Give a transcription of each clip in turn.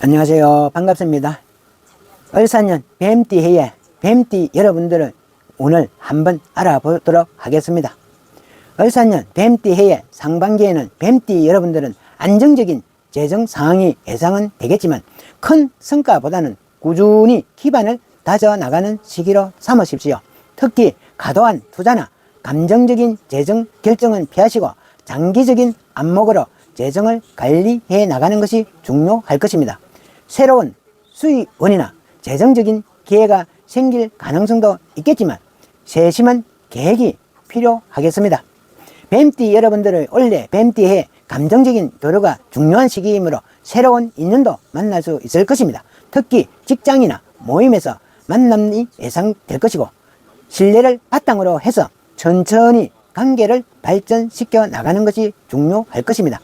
안녕하세요. 반갑습니다. 을사년 뱀띠 해에 뱀띠 여러분들을 오늘 한번 알아보도록 하겠습니다. 을사년 뱀띠 해의 상반기에는 뱀띠 여러분들은 안정적인 재정 상황이 예상은 되겠지만 큰 성과보다는 꾸준히 기반을 다져 나가는 시기로 삼으십시오. 특히 과도한 투자나 감정적인 재정 결정은 피하시고 장기적인 안목으로 재정을 관리해 나가는 것이 중요할 것입니다. 새로운 수익원이나 재정적인 기회가 생길 가능성도 있겠지만 세심한 계획이 필요하겠습니다. 뱀띠 여러분들을 원래 뱀띠에 감정적인 교류가 중요한 시기이므로 새로운 인연도 만날 수 있을 것입니다. 특히 직장이나 모임에서 만남이 예상될 것이고 신뢰를 바탕으로 해서 천천히 관계를 발전시켜 나가는 것이 중요할 것입니다.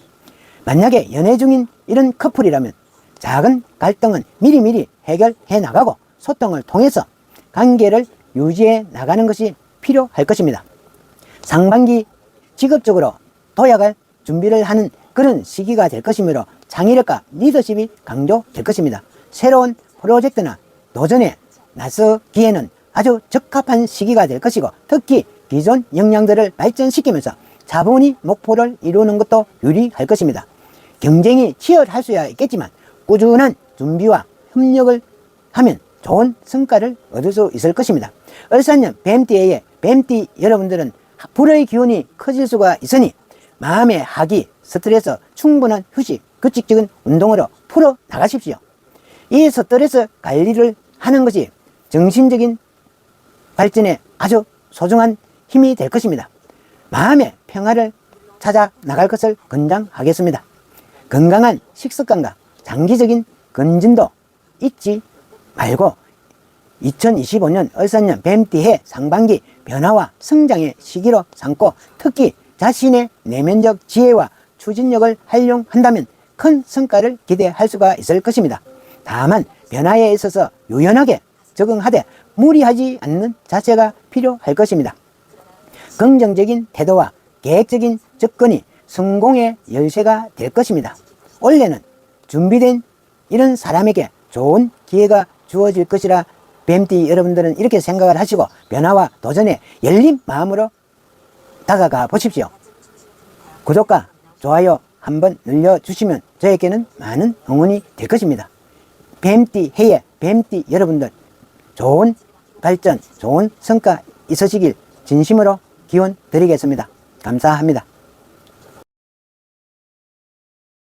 만약에 연애 중인 이런 커플이라면 작은 갈등은 미리미리 해결해 나가고 소통을 통해서 관계를 유지해 나가는 것이 필요할 것입니다. 상반기 직업적으로 도약할 준비를 하는 그런 시기가 될 것이므로 창의력과 리더십이 강조될 것입니다. 새로운 프로젝트나 도전에 나서기에는 아주 적합한 시기가 될 것이고 특히 기존 역량들을 발전시키면서 자본이 목표를 이루는 것도 유리할 것입니다. 경쟁이 치열할 수야 있겠지만 꾸준한 준비와 협력을 하면 좋은 성과를 얻을 수 있을 것입니다. 을사년 뱀띠에 뱀띠 여러분들은 불의 기운이 커질 수가 있으니 마음의 학이 스트레스 충분한 휴식 규칙적인 운동으로 풀어 나가십시오. 이 스트레스 관리를 하는 것이 정신적인 발전에 아주 소중한 힘이 될 것입니다. 마음의 평화를 찾아 나갈 것을 권장하겠습니다. 건강한 식습관과 장기적인 건진도 잊지 말고 2025년 을사년 뱀띠해 상반기 변화와 성장의 시기로 삼고 특히 자신의 내면적 지혜와 추진력을 활용한다면 큰 성과를 기대할 수가 있을 것입니다. 다만 변화에 있어서 유연하게 적응하되 무리하지 않는 자세가 필요할 것입니다. 긍정적인 태도와 계획적인 접근이 성공의 열쇠가 될 것입니다. 원래는 준비된 이런 사람에게 좋은 기회가 주어질 것이라 뱀띠 여러분들은 이렇게 생각을 하시고 변화와 도전에 열린 마음으로 다가가 보십시오. 구독과 좋아요 한번 눌러주시면 저에게는 많은 응원이 될 것입니다. 뱀띠 해에 뱀띠 여러분들 좋은 발전, 좋은 성과 있으시길 진심으로 기원 드리겠습니다. 감사합니다.